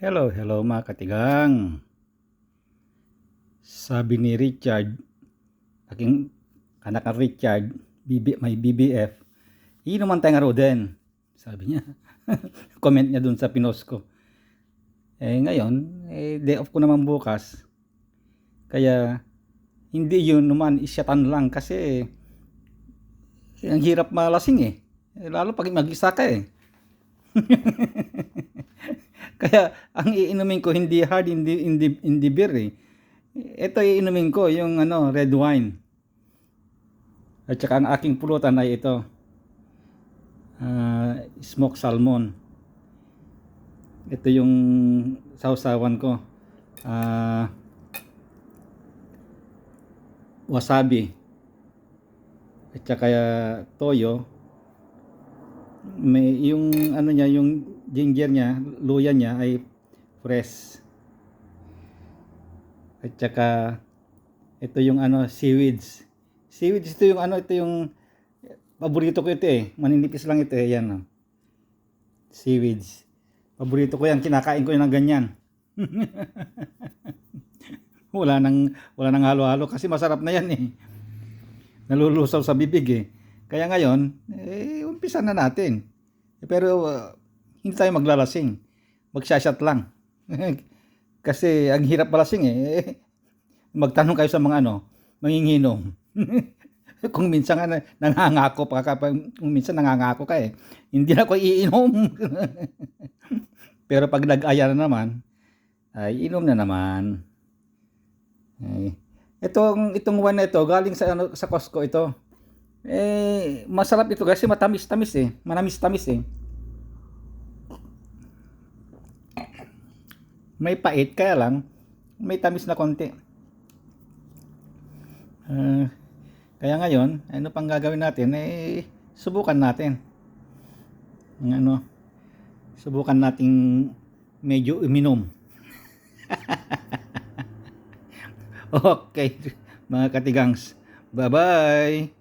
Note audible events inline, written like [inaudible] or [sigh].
Hello, hello mga katigang. Sabi ni Richard, aking anak na Richard, BB, may BBF, inuman tayo nga raw din. Sabi niya. [laughs] Comment niya dun sa pinost ko. Eh ngayon, eh, day off ko naman bukas. Kaya hindi yun naman isyatan lang kasi eh, ang hirap malasing eh. Eh, Lalo pag mag-isa ka eh. [laughs] Kaya ang iinumin ko hindi hard, hindi hindi hindi beer eh. Ito iinumin ko yung ano, red wine. At saka ang aking pulutan ay ito. ah, smoked salmon. Ito yung sausawan ko. Ah, wasabi. At saka toyo. May yung ano niya, yung ginger niya, luya niya ay fresh. At saka ito yung ano, seaweeds. Seaweeds ito yung ano, ito yung paborito ko ito eh. Maninipis lang ito eh, yan oh. Seaweeds. Paborito ko yan, kinakain ko yan ng ganyan. [laughs] wala nang wala nang halo-halo kasi masarap na yan eh. Nalulusaw sa bibig eh. Kaya ngayon, eh, umpisa na natin. Pero uh, hindi tayo maglalasing. Magshashot lang. [laughs] kasi ang hirap malasing eh. [laughs] Magtanong kayo sa mga ano, manginginom. [laughs] kung minsan nga na- nangangako pa ka, kung minsan nangangako ka eh, hindi na ako iinom. Pero pag nag-aya na naman, ay inom na naman. Ay, itong itong one na ito galing sa ano sa Costco ito. Eh masarap ito kasi matamis-tamis eh. Manamis-tamis eh. May pait kaya lang may tamis na konti. Ah, kaya ngayon, ano pang gagawin natin? Eh, subukan natin. Ang ano, subukan nating medyo uminom. [laughs] okay, mga katigangs. Bye-bye!